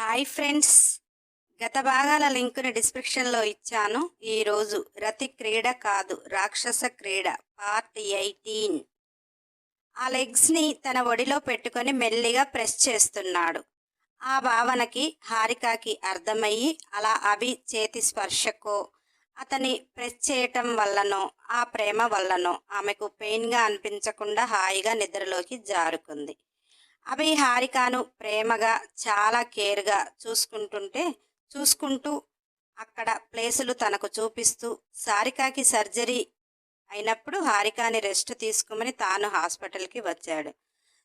Hi friends. గత భాగాల లింకుని డిస్క్రిప్షన్లో ఇచ్చాను. ఈరోజు రతి క్రీడ కాదు రాక్షస క్రీడ పార్ట్ ఎయిటీన్. ఆ లెగ్స్ని తన ఒడిలో పెట్టుకొని మెల్లిగా ప్రెస్ చేస్తున్నాడు. ఆ భావనకి హారికకి అర్థమయ్యి అలా అభి చేతి స్పర్శకో అతని ప్రెస్ చేయటం వల్లనో ఆ ప్రేమ వల్లనో ఆమెకు పెయిన్గా అనిపించకుండా హాయిగా నిద్రలోకి జారుకుంది. అభి హారికను ప్రేమగా చాలా కేర్గా చూసుకుంటుంటే చూసుకుంటూ అక్కడ ప్లేసులు తనకు చూపిస్తూ సారికాకి సర్జరీ అయినప్పుడు హారికాని రెస్ట్ తీసుకోమని తాను హాస్పిటల్కి వచ్చాడు.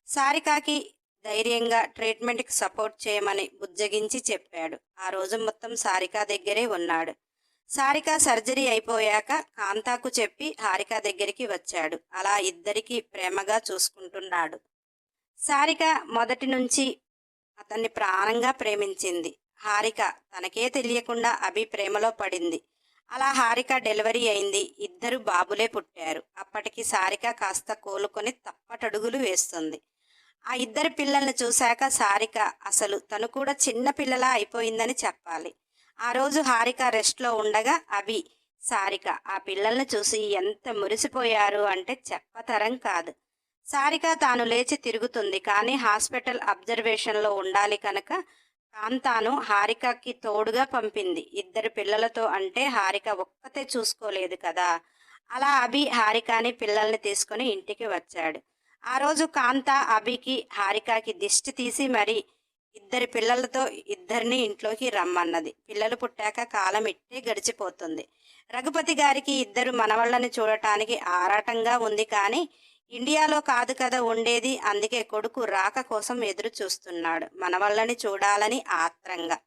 సారికాకి ధైర్యంగా ట్రీట్మెంట్కి సపోర్ట్ చేయమని బుజ్జగించి చెప్పాడు. ఆ రోజు మొత్తం సారికా దగ్గరే ఉన్నాడు. సారిక సర్జరీ అయిపోయాక కాంతాకు చెప్పి హారిక దగ్గరికి వచ్చాడు. అలా ఇద్దరికి ప్రేమగా చూసుకుంటున్నాడు. సారిక మొదటి నుంచి అతన్ని ప్రాణంగా ప్రేమించింది. హారిక తనకే తెలియకుండా అభి ప్రేమలో పడింది. అలా హారిక డెలివరీ అయింది. ఇద్దరు బాబులే పుట్టారు. అప్పటికి సారిక కాస్త కోలుకొని తప్పటడుగులు వేస్తుంది. ఆ ఇద్దరు పిల్లల్ని చూశాక సారిక అసలు తను కూడా చిన్న పిల్లలా అయిపోయిందని చెప్పాలి. ఆ రోజు హారిక రెస్ట్లో ఉండగా అభి సారిక ఆ పిల్లల్ని చూసి ఎంత మురిసిపోయారు అంటే చెప్పతరం కాదు. సారిక తాను లేచి తిరుగుతుంది. కానీ హాస్పిటల్ అబ్జర్వేషన్లో ఉండాలి కనుక కాంతాను హారికకి తోడుగా పంపింది. ఇద్దరు పిల్లలతో అంటే హారిక ఒక్కతే చూసుకోలేదు కదా. అలా అభి హారికాని పిల్లల్ని తీసుకుని ఇంటికి వచ్చాడు. ఆ రోజు కాంత అభికి హారికకి దిష్టి తీసి మరి ఇద్దరి పిల్లలతో ఇద్దరిని ఇంట్లోకి రమ్మన్నది. పిల్లలు పుట్టాక కాలం ఇట్టే గడిచిపోతుంది. రఘుపతి గారికి ఇద్దరు మనవళ్ళని చూడటానికి ఆరాటంగా ఉంది కానీ ఇండియాలో కాదు కదా ఉండేది. అందుకే కొడుకు రాక కోసం ఎదురు చూస్తున్నాడు. మనవళ్ళని చూడాలని ఆత్రంగా.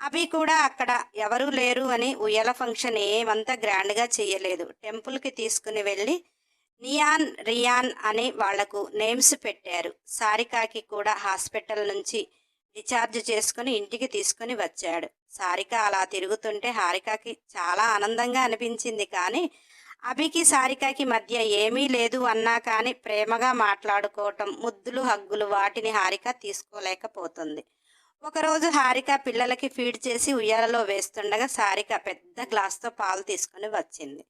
అవి కూడా అక్కడ ఎవరూ లేరు అని ఉయ్యల ఫంక్షన్ ఏమంతా గ్రాండ్గా చేయలేదు. టెంపుల్కి తీసుకుని వెళ్ళి నియాన్ రియాన్ అని వాళ్ళకు నేమ్స్ పెట్టారు. సారికాకి కూడా హాస్పిటల్ నుంచి డిశ్చార్జ్ చేసుకుని ఇంటికి తీసుకుని వచ్చాడు. సారిక అలా తిరుగుతుంటే హారికకి చాలా ఆనందంగా అనిపించింది. కానీ అభికి సారికకి మధ్య ఏమీ లేదు అన్నా కానీ ప్రేమగా మాట్లాడుకోవటం ముద్దులు హగ్గులు వాటిని హారిక తీసుకోలేకపోతుంది. ఒకరోజు హారిక పిల్లలకి ఫీడ్ చేసి ఉయ్యాలలో వేస్తుండగా సారిక పెద్ద గ్లాస్తో పాలు తీసుకుని వచ్చింది.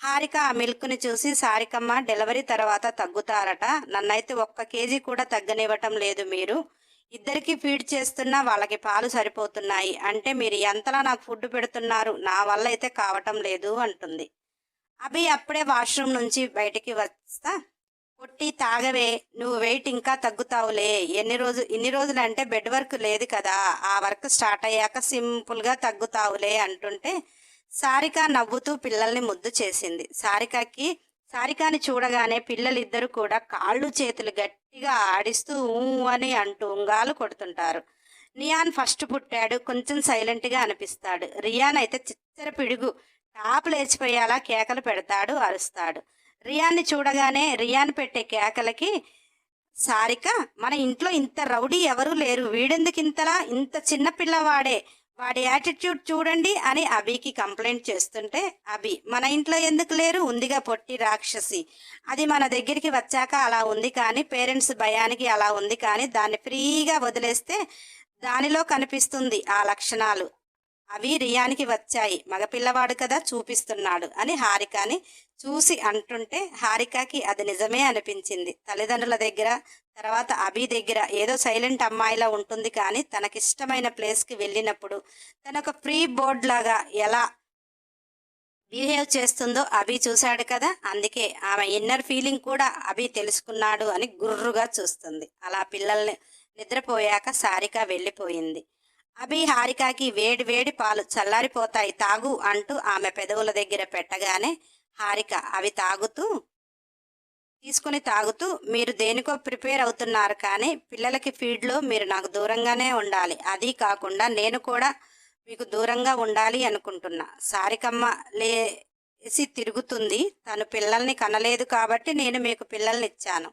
హారిక ఆ మిల్క్ని చూసి సారికమ్మ డెలివరీ తర్వాత తగ్గుతారట. నన్నైతే ఒక్క కేజీ కూడా తగ్గనివ్వటం లేదు మీరు. ఇద్దరికి ఫీడ్ చేస్తున్నా వాళ్ళకి పాలు సరిపోతున్నాయి. అంటే మీరు ఎంతలా నాకు ఫుడ్ పెడుతున్నారు? నా వల్ల అయితే కావటం లేదు అంటుంది. అభి అప్పుడే వాష్రూమ్ నుంచి బయటికి వస్తా. కొట్టి తాగవే నువ్వు వెయిట్ ఇంకా తగ్గుతావులే. ఎన్ని రోజు ఇన్ని రోజులు అంటే బెడ్ వర్క్ లేదు కదా. ఆ వర్క్ స్టార్ట్ అయ్యాక సింపుల్గా తగ్గుతావులే అంటుంటే సారిక నవ్వుతూ పిల్లల్ని ముద్దు చేసింది. సారికకి సారికాని చూడగానే పిల్లలిద్దరూ కూడా కాళ్ళు చేతులు గట్టిగా ఆడిస్తూ ఊ అని అంటూ ఉంగాలు కొడుతుంటారు. నియాన్ ఫస్ట్ పుట్టాడు కొంచెం సైలెంట్గా అనిపిస్తాడు. రియాన్ అయితే చిచ్చర పిడుగు. టాప్ లేచిపోయేలా కేకలు పెడతాడు అరుస్తాడు. రియాన్ని చూడగానే రియాన్ పెట్టే కేకలకి సారిక మన ఇంట్లో ఇంత రౌడీ ఎవరూ లేరు. వీడెందుకు ఇంతలా? ఇంత చిన్న పిల్లవాడే. వాడి యాటిట్యూడ్ చూడండి అని అభికి కంప్లైంట్ చేస్తుంటే అభి మన ఇంట్లో ఎందుకు లేరు? ఉందిగా పొట్టి రాక్షసి. అది మన దగ్గరికి వచ్చాక అలా ఉంది కానీ పేరెంట్స్ భయానికి అలా ఉంది కానీ దాన్ని ఫ్రీగా వదిలేస్తే దానిలో కనిపిస్తుంది ఆ లక్షణాలు. అవి రియానికి వచ్చాయి. మగపిల్లవాడు కదా చూపిస్తున్నాడు అని హారికని చూసి అంటుంటే హారికకి అది నిజమే అనిపించింది. తల్లిదండ్రుల దగ్గర తర్వాత అభి దగ్గర ఏదో సైలెంట్ అమ్మాయిలా ఉంటుంది కానీ తనకిష్టమైన ప్లేస్కి వెళ్ళినప్పుడు తన ఒక ఫ్రీ బోర్డ్ లాగా ఎలా బిహేవ్ చేస్తుందో అభి చూశాడు కదా. అందుకే ఆమె ఇన్నర్ ఫీలింగ్ కూడా అభి తెలుసుకున్నాడు అని గుర్రుగా చూస్తుంది. అలా పిల్లల్ని నిద్రపోయాక సారిక వెళ్ళిపోయింది. అభి హారికకి వేడి వేడి పాలు చల్లారిపోతాయి తాగు అంటూ ఆమె పెదవుల దగ్గర పెట్టగానే హారిక అవి తాగుతూ తీసుకుని తాగుతూ మీరు దేనికో ప్రిపేర్ అవుతున్నారు కానీ పిల్లలకి ఫీడ్లో మీరు నాకు దూరంగానే ఉండాలి. అది కాకుండా నేను కూడా మీకు దూరంగా ఉండాలి అనుకుంటున్నా. సారికమ్మ లేసి తిరుగుతుంది. తను పిల్లల్ని కనలేదు కాబట్టి నేను మీకు పిల్లల్ని ఇచ్చాను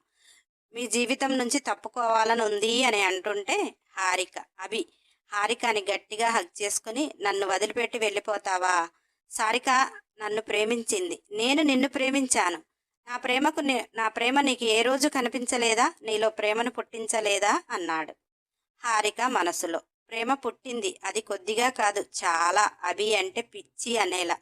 మీ జీవితం నుంచి తప్పుకోవాలని ఉంది అని అంటుంటే హారిక అభి హారికని గట్టిగా హగ్ చేసుకుని నన్ను వదిలిపెట్టి వెళ్ళిపోతావా? సారిక నన్ను ప్రేమించింది. నేను నిన్ను ప్రేమించాను. నా ప్రేమకు నే- నా ప్రేమ నీకు ఏ రోజు కనిపించలేదా? నీలో ప్రేమను పుట్టించలేదా? అన్నాడు హారిక మనసులో. ప్రేమ పుట్టింది. అది కొద్దిగా కాదు. చాలా. అభి అంటే పిచ్చి అనేలా.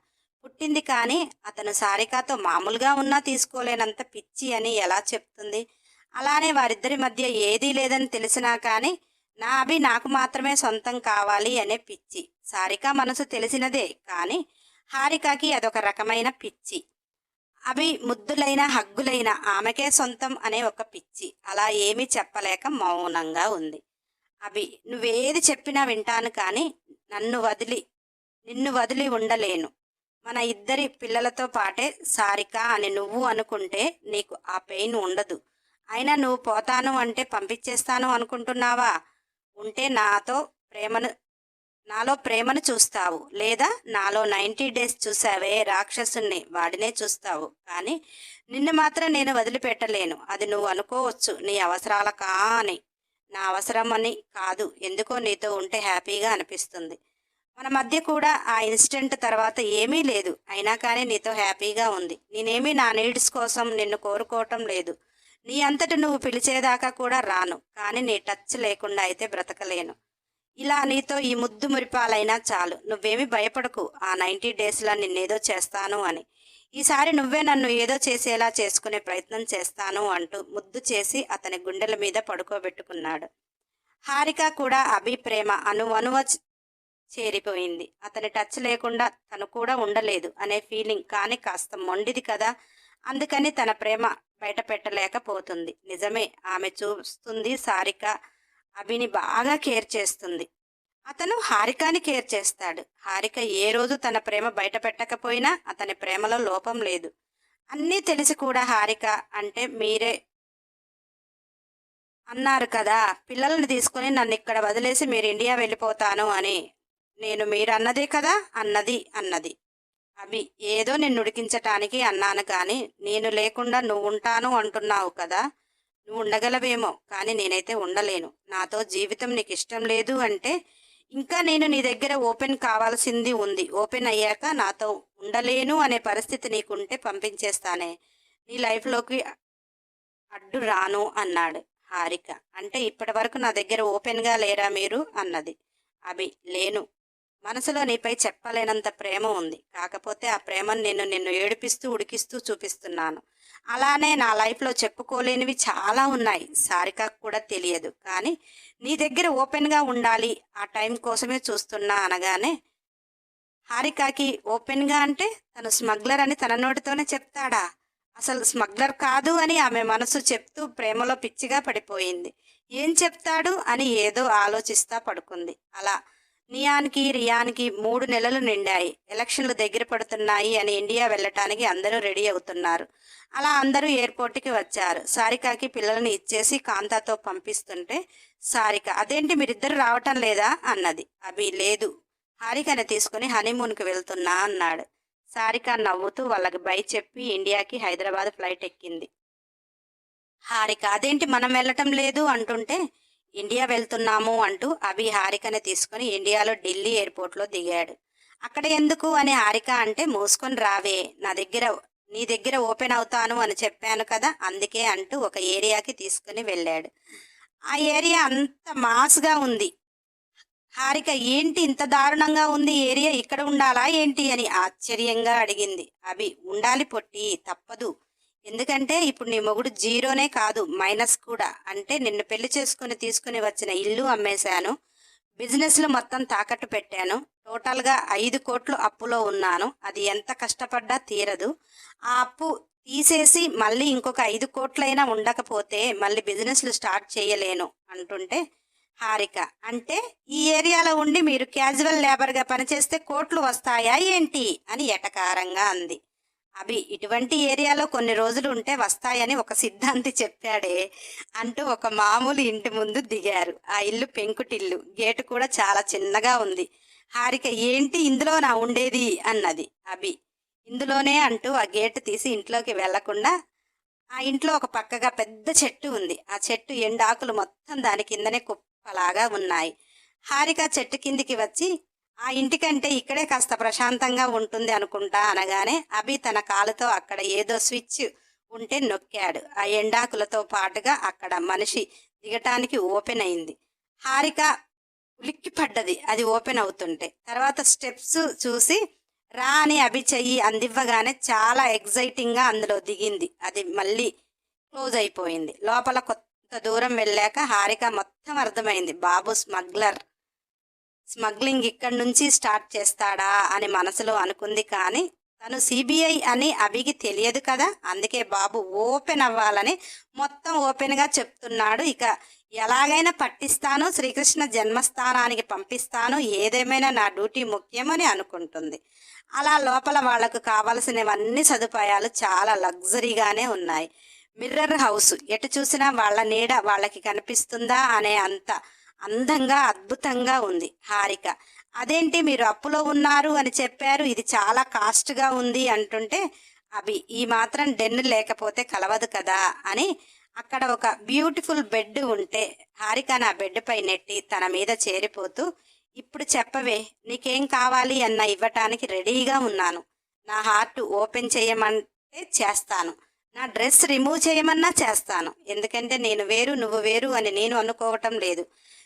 పుట్టింది కానీ అతను సారికాతో మామూలుగా ఉన్నా తీసుకోలేనంత పిచ్చి అని ఎలా చెప్తుంది? అలానే వారిద్దరి మధ్య ఏదీ లేదని తెలిసినా కానీ నా అభి నాకు మాత్రమే సొంతం కావాలి అనే పిచ్చి. సారిక మనసు తెలిసినదే కానీ హారికకి అదొక రకమైన పిచ్చి. అవి ముద్దులైన హగ్గులైన ఆమెకే సొంతం అనే ఒక పిచ్చి. అలా ఏమీ చెప్పలేక మౌనంగా ఉంది. అభి నువ్వేది చెప్పినా వింటాను కానీ నన్ను వదిలి నిన్ను వదిలి ఉండలేను. మన ఇద్దరి పిల్లలతో పాటే సారిక అని నువ్వు అనుకుంటే నీకు ఆ పెయిన్ ఉండదు. అయినా నువ్వు పోతాను అంటే పంపించేస్తాను అనుకుంటున్నావా? ఉంటే నాతో ప్రేమను నాలో ప్రేమను చూస్తావు. లేదా నాలో నైంటీ డేస్ చూసావే రాక్షసుని వాడినే చూస్తావు. కానీ నిన్ను మాత్రం నేను వదిలిపెట్టలేను. అది నువ్వు అనుకోవచ్చు. నీ అవసరాల కాని నా అవసరం అని కాదు. ఎందుకో నీతో ఉంటే హ్యాపీగా అనిపిస్తుంది. మన మధ్య కూడా ఆ ఇన్సిడెంట్ తర్వాత ఏమీ లేదు. అయినా కానీ నీతో హ్యాపీగా ఉంది. నేనేమీ నా నీడ్స్ కోసం నిన్ను కోరుకోవటం లేదు. నీ అంతటి నువ్వు పిలిచేదాకా కూడా రాను కానీ నీ టచ్ లేకుండా అయితే బ్రతకలేను. ఇలా నీతో ఈ ముద్దు మురిపాలైనా చాలు. నువ్వేమి భయపడకు. ఆ నైంటీ డేస్లో నిన్నేదో చేస్తాను అని. ఈసారి నువ్వే నన్ను ఏదో చేసేలా చేసుకునే ప్రయత్నం చేస్తాను అంటూ ముద్దు చేసి అతని గుండెల మీద పడుకోబెట్టుకున్నాడు. హారిక కూడా అభి ప్రేమ అనువనువ చేరిపోయింది. అతని టచ్ లేకుండా తను కూడా ఉండలేదు అనే ఫీలింగ్ కానీ కాస్త మొండిది కదా అందుకని తన ప్రేమ బయట పెట్టలేకపోతుంది నిజమే ఆమె చూస్తుంది సారిక అభిని బాగా కేర్ చేస్తుంది. అతను హారికాని కేర్ చేస్తాడు. హారిక ఏ రోజు తన ప్రేమ బయట పెట్టకపోయినా అతని ప్రేమలో లోపం లేదు. అన్నీ తెలిసి కూడా హారిక అంటే మీరే అన్నారు కదా పిల్లల్ని తీసుకుని నన్ను ఇక్కడ వదిలేసి మీరు ఇండియా వెళ్ళిపోతాను అని. నేను మీరు అన్నదే కదా అన్నది అన్నది. అభి ఏదో నిన్ను ఉడికించటానికి అన్నాను కానీ నేను లేకుండా నువ్వు ఉంటాను అంటున్నావు కదా. నువ్వు ఉండగలవేమో కానీ నేనైతే ఉండలేను. నాతో జీవితం నీకు ఇష్టం లేదు అంటే ఇంకా నేను నీ దగ్గర ఓపెన్ కావాల్సింది ఉంది. ఓపెన్ అయ్యాక నాతో ఉండలేను అనే పరిస్థితి నీకుంటే పంపించేస్తానే. నీ లైఫ్లోకి అడ్డు రాను అన్నాడు హారిక. అంటే ఇప్పటి వరకు నా దగ్గర ఓపెన్గా లేరా మీరు? అన్నది. అభి లేను. మనసులో నీపై చెప్పలేనంత ప్రేమ ఉంది. కాకపోతే ఆ ప్రేమను నేను నిన్ను ఏడిపిస్తూ ఉడికిస్తూ చూపిస్తున్నాను. అలానే నా లైఫ్లో చెప్పుకోలేనివి చాలా ఉన్నాయి. సారికకు కూడా తెలియదు. కానీ నీ దగ్గర ఓపెన్గా ఉండాలి. ఆ టైం కోసమే చూస్తున్నా అనగానే హారికకి ఓపెన్గా అంటే తను స్మగ్లర్ అని తన నోటితోనే చెప్తాడా? అసలు స్మగ్లర్ కాదు అని ఆమె మనసు చెప్తూ ప్రేమలో పిచ్చిగా పడిపోయింది. ఏం చెప్తాడు అని ఏదో ఆలోచిస్తా పడుకుంది. అలా నియాన్కి రియాన్కి మూడు నెలలు నిండాయి. ఎలక్షన్లు దగ్గర పడుతున్నాయి అని ఇండియా వెళ్ళటానికి అందరూ రెడీ అవుతున్నారు. అలా అందరూ ఎయిర్పోర్ట్కి వచ్చారు. సారికాకి పిల్లల్ని ఇచ్చేసి కాంతాతో పంపిస్తుంటే సారిక అదేంటి మీరిద్దరు రావటం లేదా? అన్నది. అభి లేదు. హారికని తీసుకుని హనీమూన్కి వెళ్తున్నా అన్నాడు. సారిక నవ్వుతూ వాళ్ళకి బై చెప్పి ఇండియాకి హైదరాబాద్ ఫ్లైట్ ఎక్కింది. హారిక అదేంటి మనం వెళ్ళటం లేదు? అంటుంటే ఇండియా వెళ్తున్నాము అంటూ అభి హారికని తీసుకుని ఇండియాలో ఢిల్లీ ఎయిర్పోర్ట్లో దిగాడు. అక్కడ ఎందుకు అని హారిక అంటే మూసుకొని రావే నా దగ్గర నీ దగ్గర ఓపెన్ అవుతాను అని చెప్పాను కదా అందుకే అంటూ ఒక ఏరియాకి తీసుకుని వెళ్ళాడు. ఆ ఏరియా అంత మాస్గా ఉంది. హారిక ఏంటి ఇంత దారుణంగా ఉంది ఏరియా? ఇక్కడ ఉండాలా ఏంటి? అని ఆశ్చర్యంగా అడిగింది. అభి ఉండాలి పొట్టి తప్పదు. ఎందుకంటే ఇప్పుడు నీ మొగుడు జీరోనే కాదు మైనస్ కూడా. అంటే నిన్ను పెళ్ళి చేసుకుని తీసుకుని వచ్చిన ఇల్లు అమ్మేశాను. బిజినెస్లు మొత్తం తాకట్టు పెట్టాను. టోటల్గా ఐదు కోట్లు అప్పులో ఉన్నాను. అది ఎంత కష్టపడ్డా తీరదు. ఆ అప్పు తీసేసి మళ్ళీ ఇంకొక ఐదు కోట్లైనా ఉండకపోతే మళ్ళీ బిజినెస్లు స్టార్ట్ చేయలేను అంటుంటే హారిక. అంటే ఈ ఏరియాలో ఉండి మీరు క్యాజువల్ లేబర్గా పనిచేస్తే కోట్లు వస్తాయా ఏంటి అని ఎటకారంగా అంది. అవి ఇటువంటి ఏరియాలో కొన్ని రోజులు ఉంటే వస్తాయని ఒక సిద్ధాంతి చెప్పాడే అంటూ ఒక మామూలు ఇంటి ముందు దిగారు. ఆ ఇల్లు పెంకుటిల్లు. గేటు కూడా చాలా చిన్నగా ఉంది. హారిక ఏంటి ఇందులో నా ఉండేది? అన్నది అభి. ఇందులోనే అంటూ ఆ గేటు తీసి ఇంట్లోకి వెళ్ళకుండా ఆ ఇంట్లో ఒక పక్కగా పెద్ద చెట్టు ఉంది. ఆ చెట్టు ఎండాకులు మొత్తం దాని కిందనే కుప్పలాగా ఉన్నాయి. హారిక చెట్టు కిందికి వచ్చి ఆ ఇంటికంటే ఇక్కడే కాస్త ప్రశాంతంగా ఉంటుంది అనుకుంటా అనగానే అభి తన కాలుతో అక్కడ ఏదో స్విచ్ ఉంటే నొక్కాడు. ఆ ఎండాకులతో పాటుగా అక్కడ మనిషి దిగటానికి ఓపెన్ అయింది. హారిక ఉలిక్కి పడ్డది అది ఓపెన్ అవుతుంటే తర్వాత స్టెప్స్ చూసి రా అని అభి చెయ్యి అందివ్వగానే చాలా ఎగ్జైటింగ్గా అందులో దిగింది. అది మళ్ళీ క్లోజ్ అయిపోయింది. లోపల కొత్త దూరం వెళ్ళాక హారిక మొత్తం అర్థమైంది. బాబు స్మగ్లర్. స్మగ్లింగ్ ఇక్కడి నుంచి స్టార్ట్ చేస్తాడా అని మనసులో అనుకుంది కానీ తను సిబిఐ అని అభికి తెలియదు కదా. అందుకే బాబు ఓపెన్ అవ్వాలని మొత్తం ఓపెన్గా చెప్తున్నాడు. ఇక ఎలాగైనా పట్టిస్తాను శ్రీకృష్ణ జన్మస్థానానికి పంపిస్తాను ఏదేమైనా నా డ్యూటీ ముఖ్యమని అనుకుంటుంది. అలా లోపల వాళ్ళకు కావలసినవన్నీ సదుపాయాలు చాలా లగ్జరీగానే ఉన్నాయి. మిర్రర్ హౌస్ ఎటు చూసినా వాళ్ళ నీడ వాళ్ళకి కనిపిస్తుందా అనే అంత అందంగా అద్భుతంగా ఉంది హారిక. అదేంటి మీరు అప్పులో ఉన్నారు అని చెప్పారు? ఇది చాలా కాస్ట్గా ఉంది అంటుంటే అవి ఈ మాత్రం డెన్ లేకపోతే కలవదు కదా అని అక్కడ ఒక బ్యూటిఫుల్ బెడ్ ఉంటే హారిక నా బెడ్పై నెట్టి తన మీద చేరిపోతూ ఇప్పుడు చెప్పవే నీకేం కావాలి? అన్న ఇవ్వటానికి రెడీగా ఉన్నాను. నా హార్ట్ ఓపెన్ చేయమంటే చేస్తాను. నా డ్రెస్ రిమూవ్ చేయమన్నా చేస్తాను. ఎందుకంటే నేను వేరు నువ్వు వేరు అని నేను అనుకోవటం లేదు.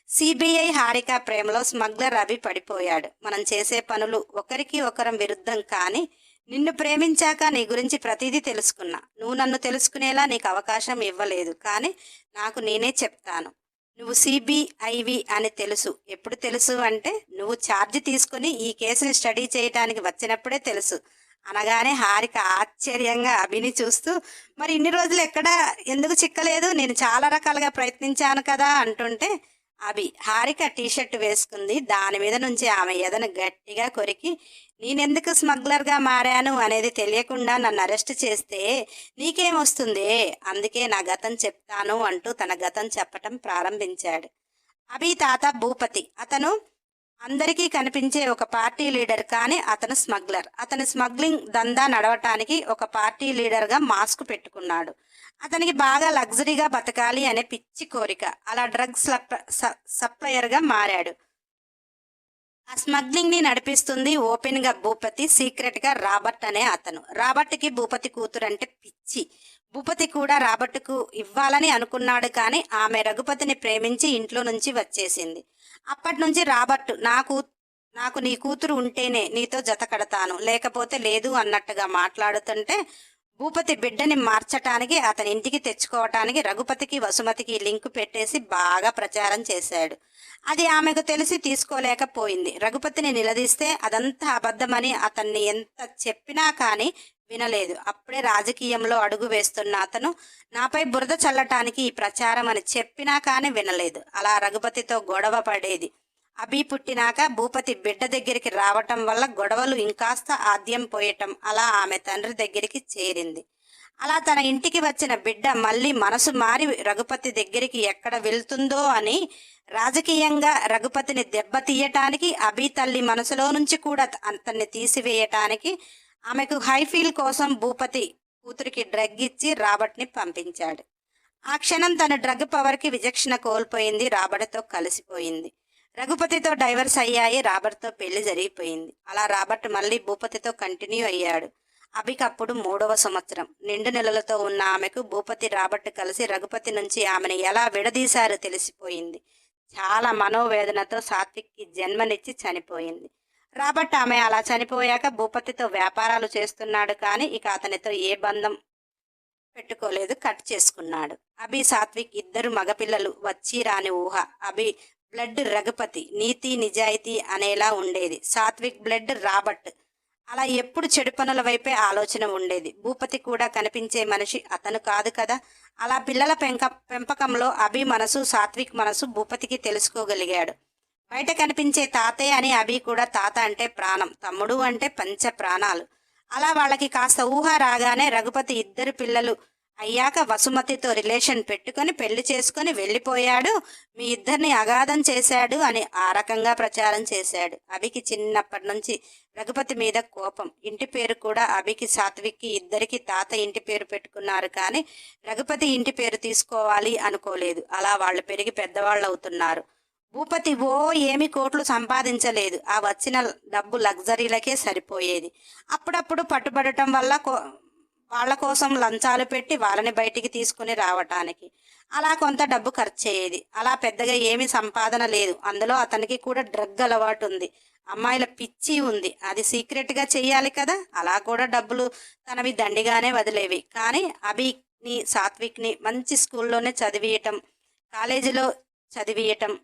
సిబిఐ హారిక ప్రేమలో స్మగ్లర్ అభి పడిపోయాడు. మనం చేసే పనులు ఒకరికి ఒకరం విరుద్ధం కానీ నిన్ను ప్రేమించాక నీ గురించి ప్రతిదీ తెలుసుకున్నా. నువ్వు నన్ను తెలుసుకునేలా నీకు అవకాశం ఇవ్వలేదు కానీ నాకు నేనే చెప్తాను. నువ్వు సిబిఐవి అని తెలుసు. ఎప్పుడు తెలుసు అంటే నువ్వు ఛార్జ్ తీసుకుని ఈ కేసుని స్టడీ చేయటానికి వచ్చినప్పుడే తెలుసు. అనగానే హారిక ఆశ్చర్యంగా అభిని చూస్తూ మరి ఇన్ని రోజులు ఎక్కడ? ఎందుకు చిక్కలేదు? నేను చాలా రకాలుగా ప్రయత్నించాను కదా అంటుంటే అభి హారిక టీషర్ట్ వేసుకుంది. దాని మీద నుంచి ఆమె ఎదను గట్టిగా కొరికి నేనెందుకు స్మగ్లర్గా మారాను అనేది తెలియకుండా నన్ను అరెస్ట్ చేస్తే నీకేమొస్తుంది అందుకే నా గతం చెప్తాను అంటూ తన గతం చెప్పటం ప్రారంభించాడు. అభి తాత భూపతి. అతను అందరికీ కనిపించే ఒక పార్టీ లీడర్ కానీ అతను స్మగ్లర్. అతని స్మగ్లింగ్ దందా నడవటానికి ఒక పార్టీ లీడర్గా మాస్క్ పెట్టుకున్నాడు. అతనికి బాగా లగ్జరీగా బతకాలి అనే పిచ్చి కోరిక. అలా డ్రగ్స్ సప్లయర్గా మారాడు. ఆ స్మగ్లింగ్ని నడిపిస్తుంది ఓపెన్గా భూపతి సీక్రెట్గా రాబర్ట్ అనే అతను. రాబర్ట్కి భూపతి కూతురు అంటే పిచ్చి. భూపతి కూడా రాబర్ట్కు ఇవ్వాలని అనుకున్నాడు కానీ ఆమె రఘుపతిని ప్రేమించి ఇంట్లో నుంచి వచ్చేసింది. అప్పటి నుంచి రాబర్ట్ నాకు నాకు నీ కూతురు ఉంటేనే నీతో జత కడతాను. లేకపోతే లేదు అన్నట్టుగా మాట్లాడుతుంటే భూపతి బిడ్డని మార్చటానికి అతని ఇంటికి తెచ్చుకోవటానికి రఘుపతికి వసుమతికి లింకు పెట్టేసి బాగా ప్రచారం చేశాడు. అది ఆమెకు తెలిసి తీసుకోలేకపోయింది. రఘుపతిని నిలదీస్తే అదంతా అబద్ధమని అతన్ని ఎంత చెప్పినా కానీ వినలేదు. అప్పుడే రాజకీయంలో అడుగు వేస్తున్న అతను నాపై బురద చల్లటానికి ఈ ప్రచారం అని చెప్పినా కానీ వినలేదు. అలా రఘుపతితో గొడవ పడేది అభి పుట్టినాక భూపతి బిడ్డ దగ్గరికి రావటం వల్ల గొడవలు ఇంకాస్త ఆద్యం పోయటం అలా ఆమె తండ్రి దగ్గరికి చేరింది. అలా తన ఇంటికి వచ్చిన బిడ్డ మళ్ళీ మనసు మారి రఘుపతి దగ్గరికి ఎక్కడ వెళ్తుందో అని రాజకీయంగా రఘుపతిని దెబ్బతీయటానికి అభి తల్లి మనసులో నుంచి కూడా అతన్ని తీసివేయటానికి ఆమెకు హైఫీల్ కోసం భూపతి కూతురికి డ్రగ్ ఇచ్చి రాబర్ట్ని పంపించాడు. ఆ క్షణం తన డ్రగ్ పవర్కి విచక్షణ కోల్పోయింది రాబర్ట్తో కలిసిపోయింది. రఘుపతితో డైవర్స్ అయ్యాయి. రాబర్ట్తో పెళ్ళి జరిగిపోయింది. అలా రాబర్ట్ మళ్ళీ భూపతితో కంటిన్యూ అయ్యాడు. అభికప్పుడు మూడవ సంవత్సరం. నిండు నెలలతో ఉన్న ఆమెకు భూపతి రాబర్ట్ కలిసి రఘుపతి నుంచి ఆమెను ఎలా విడదీశారో తెలిసిపోయింది. చాలా మనోవేదనతో సాత్విక్కి జన్మనిచ్చి చనిపోయింది. రాబర్ట్ ఆమె అలా చనిపోయాక భూపతితో వ్యాపారాలు చేస్తున్నాడు కానీ ఇక అతనితో ఏ బంధం పెట్టుకోలేదు. కట్ చేసుకున్నాడు. అభి సాత్విక్ ఇద్దరు మగపిల్లలు. వచ్చి రాని ఊహ. అభి బ్లడ్ రఘుపతి నీతి నిజాయితీ అనేలా ఉండేది. సాత్విక్ బ్లడ్ రాబర్ట్. అలా ఎప్పుడు చెడు పనుల వైపే ఆలోచన ఉండేది. భూపతి కూడా కనిపించే మనిషి అతను కాదు కదా. అలా పిల్లల పెంక పెంపకంలో అభి మనసు సాత్విక్ మనసు భూపతికి తెలుసుకోగలిగాడు. బయట కనిపించే తాతయ్య అని అభి కూడా తాత అంటే ప్రాణం తమ్ముడు అంటే పంచ ప్రాణాలు. అలా వాళ్ళకి కాస్త ఊహ రాగానే రఘుపతి ఇద్దరు పిల్లలు అయ్యాక వసుమతితో రిలేషన్ పెట్టుకొని పెళ్ళి చేసుకొని వెళ్ళిపోయాడు. మీ ఇద్దరిని అగాధం చేశాడు అని ఆ రకంగా ప్రచారం చేశాడు. అభికి చిన్నప్పటి నుంచి రఘుపతి మీద కోపం. ఇంటి పేరు కూడా అభికి సాత్విక్కి ఇద్దరికి తాత ఇంటి పేరు పెట్టుకున్నారు కానీ రఘుపతి ఇంటి పేరు తీసుకోవాలి అనుకోలేదు. అలా వాళ్ళు పెరిగి పెద్దవాళ్ళు అవుతున్నారు భూపతి ఓ ఏమి కోట్లు సంపాదించలేదు. ఆ వచ్చిన డబ్బు లగ్జరీలకే సరిపోయేది. అప్పుడప్పుడు పట్టుబడటం వల్ల వాళ్ళ కోసం లంచాలు పెట్టి వాళ్ళని బయటికి తీసుకుని రావటానికి. అలా కొంత డబ్బు ఖర్చు అయ్యేది అలా పెద్దగా ఏమీ సంపాదన లేదు. అందులో అతనికి కూడా డ్రగ్ అలవాటు ఉంది అమ్మాయిల పిచ్చి ఉంది. అది సీక్రెట్గా చెయ్యాలి కదా? అలా కూడా డబ్బులు తనవి దండిగానే వదిలేవి. కానీ అభిని సాత్విక్ని మంచి స్కూల్లోనే చదివియటం కాలేజీలో చదివియటం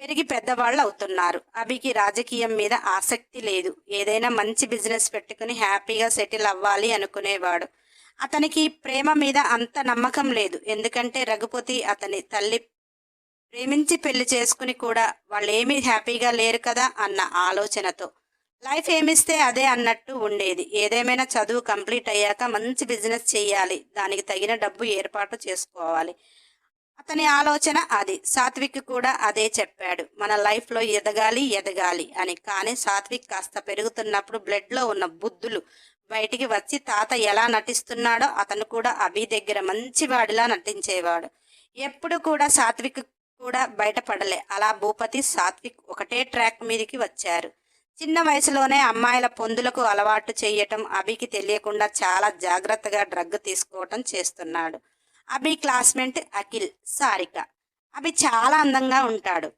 పెరిగి పెద్దవాళ్ళు అవుతున్నారు అభికి రాజకీయం మీద ఆసక్తి లేదు. ఏదైనా మంచి బిజినెస్ పెట్టుకుని హ్యాపీగా సెటిల్ అవ్వాలి అనుకునేవాడు. అతనికి ప్రేమ మీద అంత నమ్మకం లేదు. ఎందుకంటే రఘుపతి అతని తల్లి ప్రేమించి పెళ్ళి చేసుకుని కూడా వాళ్ళేమీ హ్యాపీగా లేరు కదా అన్న ఆలోచనతో. లైఫ్ ఏమిస్తే అదే అన్నట్టు ఉండేది. ఏదేమైనా చదువు కంప్లీట్ అయ్యాక మంచి బిజినెస్ చేయాలి. దానికి తగిన డబ్బు ఏర్పాటు చేసుకోవాలి. అతని ఆలోచన అది. సాత్విక్ కూడా అదే చెప్పాడు. మన లైఫ్లో ఎదగాలి ఎదగాలి అని. కానీ సాత్విక్ కాస్త పెరుగుతున్నప్పుడు బ్లడ్లో ఉన్న బుద్ధులు బయటికి వచ్చి తాత ఎలా నటిస్తున్నాడో అతను కూడా అభి దగ్గర మంచివాడిలా నటించేవాడు. ఎప్పుడు కూడా సాత్విక్ కూడా బయటపడలే. అలా భూపతి సాత్విక్ ఒకటే ట్రాక్ మీదకి వచ్చారు. చిన్న వయసులోనే అమ్మాయిల పొందులకు అలవాటు చేయటం అభికి తెలియకుండా చాలా జాగ్రత్తగా డ్రగ్ తీసుకోవటం చేస్తున్నాడు. అభి క్లాస్మేట్ అఖిల్ సారిక. అభి చాలా అందంగా ఉంటాడు.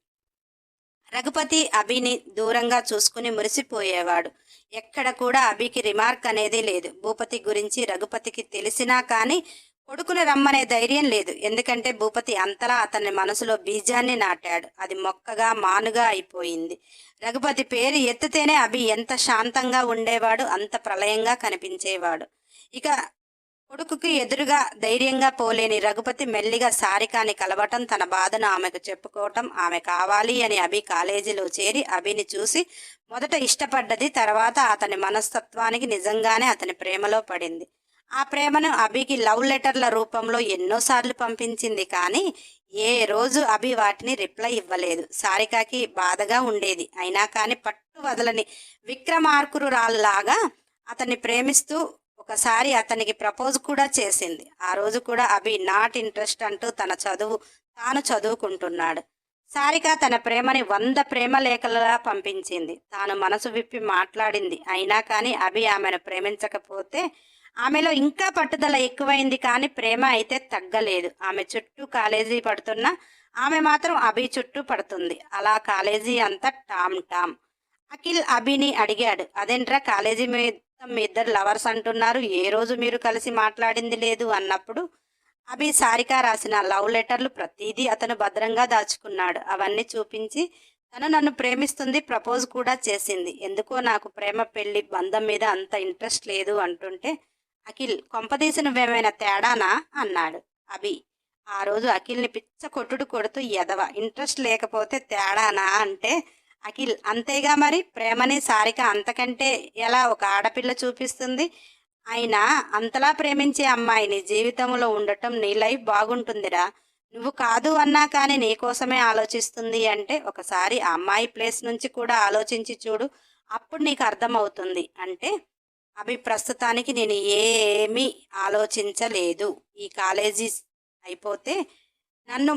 రఘుపతి అభిని దూరంగా చూసుకుని మురిసిపోయేవాడు. ఎక్కడ కూడా అభికి రిమార్క్ అనేది లేదు. భూపతి గురించి రఘుపతికి తెలిసినా కానీ కొడుకును రమ్మనే ధైర్యం లేదు. ఎందుకంటే భూపతి అంతలా అతని మనసులో బీజాన్ని నాటాడు. అది మొక్కగా మానుగా అయిపోయింది. రఘుపతి పేరు ఎత్తితేనే అభి ఎంత శాంతంగా ఉండేవాడు అంత ప్రళయంగా కనిపించేవాడు. ఇక కొడుకుకి ఎదురుగా ధైర్యంగా పోలేని రఘుపతి మెల్లిగా సారికాని కలవటం తన బాధను ఆమెకు చెప్పుకోవటం ఆమె కావాలి అని అభి కాలేజీలో చేరి అభిని చూసి మొదట ఇష్టపడ్డది తర్వాత అతని మనస్తత్వానికి నిజంగానే అతని ప్రేమలో పడింది. ఆ ప్రేమను అభికి లవ్ లెటర్ల రూపంలో ఎన్నోసార్లు పంపించింది కానీ ఏ రోజు అభి వాటిని రిప్లై ఇవ్వలేదు. సారికాకి బాధగా ఉండేది. అయినా కానీ పట్టు వదలని విక్రమార్కురాల్లాగా అతన్ని ప్రేమిస్తూ ఒకసారి అతనికి ప్రపోజ్ కూడా చేసింది. ఆ రోజు కూడా అభి నాట్ ఇంట్రెస్ట్ అంటూ తన చదువు తాను చదువుకుంటున్నాడు. సారిక తన ప్రేమని వంద ప్రేమ లేఖలుగా పంపించింది. తాను మనసు విప్పి మాట్లాడింది. అయినా కానీ అభి ఆమెను ప్రేమించకపోతే ఆమెలో ఇంకా పట్టుదల ఎక్కువైంది కానీ ప్రేమ అయితే తగ్గలేదు. ఆమె చుట్టూ కాలేజీ పడుతున్నా ఆమె మాత్రం అభి చుట్టూ పడుతుంది. అలా కాలేజీ అంతా టామ్ టామ్. అఖిల్ అభిని అడిగాడు. అదేంట్రా కాలేజీ మీద మీ ఇద్దరు లవర్స్ అంటున్నారు. ఏ రోజు మీరు కలిసి మాట్లాడింది లేదు? అన్నప్పుడు అభి సారిక రాసిన లవ్ లెటర్లు ప్రతిదీ అతను భద్రంగా దాచుకున్నాడు. అవన్నీ చూపించి తను నన్ను ప్రేమిస్తుంది ప్రపోజ్ కూడా చేసింది. ఎందుకో నాకు ప్రేమ పెళ్ళి బంధం మీద అంత ఇంట్రెస్ట్ లేదు అంటుంటే అఖిల్ కొంపదీసి నువ్వేమైనా తేడానా? అన్నాడు. అభి ఆ రోజు అఖిల్ని పిచ్చ కొట్టుడు కొడుతూ ఎదవ. ఇంట్రెస్ట్ లేకపోతే తేడానా? అంటే అఖిల్ అంతేగా మరి? ప్రేమని సారిక అంతకంటే ఎలా ఒక ఆడపిల్ల చూపిస్తుంది? అయినా అంతలా ప్రేమించే అమ్మాయిని జీవితంలో ఉండటం నీ లైఫ్ బాగుంటుందిరా. నువ్వు కాదు అన్నా కానీ నీ కోసమే ఆలోచిస్తుంది అంటే ఒకసారి ఆ అమ్మాయి ప్లేస్ నుంచి కూడా ఆలోచించి చూడు. అప్పుడు నీకు అర్థమవుతుంది. అంటే అవి ప్రస్తుతానికి నేను ఏమీ ఆలోచించలేదు. ఈ కాలేజీ అయిపోతే నన్ను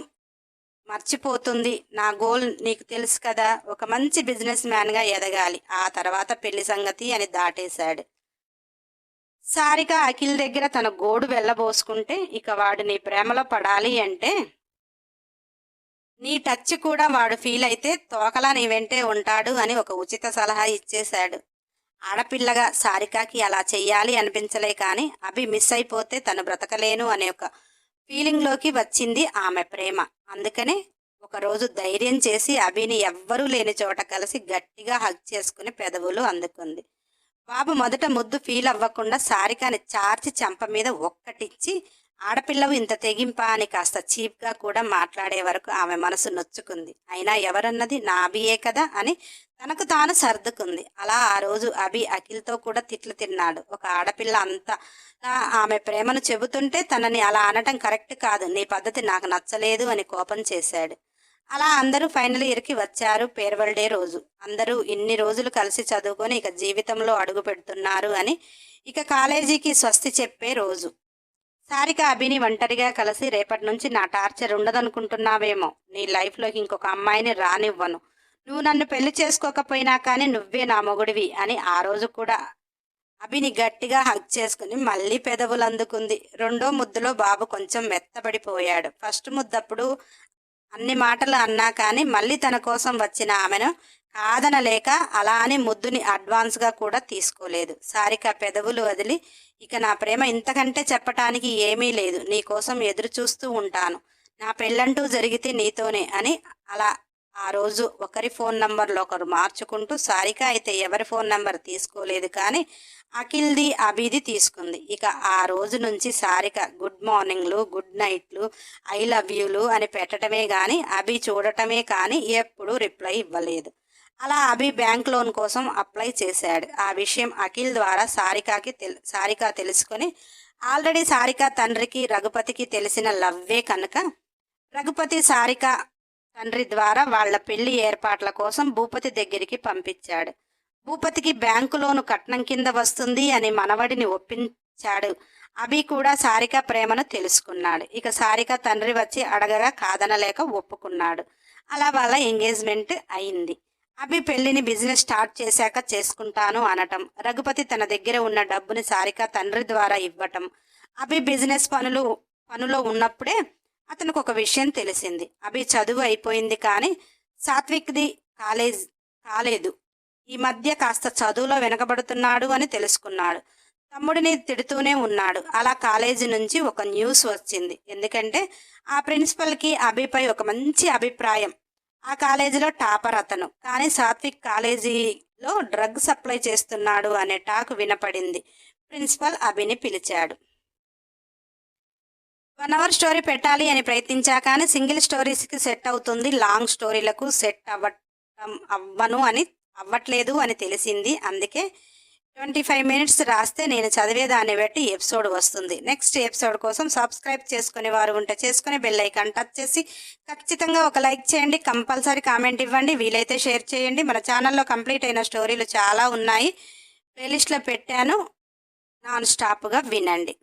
మర్చిపోతుంది. నా గోల్ నీకు తెలుసు కదా ఒక మంచి బిజినెస్ మ్యాన్గా ఎదగాలి. ఆ తర్వాత పెళ్ళి సంగతి అని దాటేశాడు. సారిక అఖిల్ దగ్గర తన గోడు వెళ్ళబోసుకుంటే ఇక వాడు నీ ప్రేమలో పడాలి అంటే నీ టచ్ కూడా వాడు ఫీల్ అయితే తోకలా నీ వెంటే ఉంటాడు అని ఒక ఉచిత సలహా ఇచ్చేశాడు. ఆడపిల్లగా సారికాకి అలా చెయ్యాలి అనిపించలే కానీ అభి మిస్ అయిపోతే తను బ్రతకలేను అనే ఒక ఫీలింగ్లోకి వచ్చింది ఆమె ప్రేమ. అందుకనే ఒకరోజు ధైర్యం చేసి అభిని ఎవ్వరూ లేని చోట కలిసి గట్టిగా హగ్ చేసుకుని పెదవులు అందుకుంది. బాబు మొదట ముద్దు ఫీల్ అవ్వకుండా సారికాని చార్చి చెంప మీద ఒక్కటిచ్చి ఆడపిల్లవు ఇంత తెగింపా అని కాస్త చీప్గా కూడా మాట్లాడే వరకు ఆమె మనసు నొచ్చుకుంది. అయినా ఎవరన్నది నా అభియే కదా అని తనకు తాను సర్దుకుంది. అలా ఆ రోజు అభి అఖిల్తో కూడా తిట్లు తిన్నాడు. ఒక ఆడపిల్ల అంత ఆమె ప్రేమను చెబుతుంటే తనని అలా అనటం కరెక్ట్ కాదు. నీ పద్ధతి నాకు నచ్చలేదు అని కోపం చేశాడు. అలా అందరూ ఫైనల్ ఇయర్కి వచ్చారు పేర్వల్ డే రోజు. అందరూ ఇన్ని రోజులు కలిసి చదువుకొని ఇక జీవితంలో అడుగు పెడుతున్నారు అని ఇక కాలేజీకి స్వస్తి చెప్పే రోజు. సారిక అభిని ఒంటరిగా కలిసి రేపటి నుంచి నా టార్చర్ ఉండదనుకుంటున్నావేమో. నీ లైఫ్లోకి ఇంకొక అమ్మాయిని రానివ్వను. నువ్వు నన్ను పెళ్ళి చేసుకోకపోయినా కానీ నువ్వే నా మొగుడివి అని ఆ రోజు కూడా అభిని గట్టిగా హగ్ చేసుకుని మళ్ళీ పెదవులు అందుకుంది రెండో ముద్దులో బాబు కొంచెం మెత్తబడిపోయాడు. ఫస్ట్ ముద్దప్పుడు అన్ని మాటలు అన్నా కానీ మళ్ళీ తన కోసం వచ్చిన ఆమెను కాదనలేక అలా అని ముద్దుని అడ్వాన్స్గా కూడా తీసుకోలేదు. సారిక పెదవులు వదిలి ఇక నా ప్రేమ ఇంతకంటే చెప్పటానికి ఏమీ లేదు. నీ కోసం ఎదురు చూస్తూ ఉంటాను. నా పెళ్ళంటూ జరిగితే నీతోనే అని అలా ఆ రోజు ఒకరి ఫోన్ నంబర్లు ఒకరు మార్చుకుంటూ సారిక అయితే ఎవరి ఫోన్ నంబర్ తీసుకోలేదు కానీ అఖిల్ది అభిది తీసుకుంది. ఇక ఆ రోజు నుంచి సారిక గుడ్ మార్నింగ్లు గుడ్ నైట్లు ఐ లవ్ యూలు అని పెట్టడమే కానీ అభి చూడటమే కానీ ఎప్పుడూ రిప్లై ఇవ్వలేదు. అలా అభి బ్యాంక్ లోన్ కోసం అప్లై చేశాడు. ఆ విషయం అఖిల్ ద్వారా సారికాకి తెల్ సారిక తెలుసుకొని ఆల్రెడీ సారిక తండ్రికి రఘుపతికి తెలిసిన లవ్వే కనుక రఘుపతి సారిక తండ్రి ద్వారా వాళ్ళ పెళ్ళి ఏర్పాట్ల కోసం భూపతి దగ్గరికి పంపించాడు. భూపతికి బ్యాంకు లోను కట్నం కింద వస్తుంది అని మనవడిని ఒప్పించాడు. అభి కూడా సారిక ప్రేమను తెలుసుకున్నాడు. ఇక సారిక తండ్రి వచ్చి అడగగా కాదనలేక ఒప్పుకున్నాడు. అలా వాళ్ళ ఎంగేజ్మెంట్ అయింది. అభి పెళ్ళిని బిజినెస్ స్టార్ట్ చేశాక చేసుకుంటాను అనటం రఘుపతి తన దగ్గర ఉన్న డబ్బుని సారిక తండ్రి ద్వారా ఇవ్వటం అభి బిజినెస్ పనులు పనులో ఉన్నప్పుడే అతనికి ఒక విషయం తెలిసింది. అభి చదువు అయిపోయింది కానీ సాత్విక్ది కాలేజ్ కాలేదు. ఈ మధ్య కాస్త చదువులో వెనకబడుతున్నాడు అని తెలుసుకున్నాడు. తమ్ముడిని తిడుతూనే ఉన్నాడు. అలా కాలేజీ నుంచి ఒక న్యూస్ వచ్చింది. ఎందుకంటే ఆ ప్రిన్సిపల్కి అభిపై ఒక మంచి అభిప్రాయం. ఆ కాలేజీలో టాపర్ అతను. కానీ సాత్విక్ కాలేజీలో డ్రగ్ సప్లై చేస్తున్నాడు అనే టాక్ వినపడింది. ప్రిన్సిపల్ అభిని పిలిచాడు. వన్ అవర్ స్టోరీ పెట్టాలి అని ప్రయత్నించా కానీ సింగిల్ స్టోరీస్కి సెట్ అవుతుంది. లాంగ్ స్టోరీలకు సెట్ అవ్వటం అవ్వను అని అవ్వట్లేదు అని తెలిసింది. అందుకే ట్వంటీ ఫైవ్ మినిట్స్ రాస్తే నేను చదివేదాన్ని బట్టి ఎపిసోడ్ వస్తుంది. నెక్స్ట్ ఎపిసోడ్ కోసం సబ్స్క్రైబ్ చేసుకునే వారు ఉంటే చేసుకుని బెల్ ఐకాన్ టచ్ చేసి ఖచ్చితంగా ఒక లైక్ చేయండి. కంపల్సరీ కామెంట్ ఇవ్వండి. వీలైతే షేర్ చేయండి. మన ఛానల్లో కంప్లీట్ అయిన స్టోరీలు చాలా ఉన్నాయి. ప్లేలిస్ట్లో పెట్టాను. నాన్ స్టాప్గా వినండి.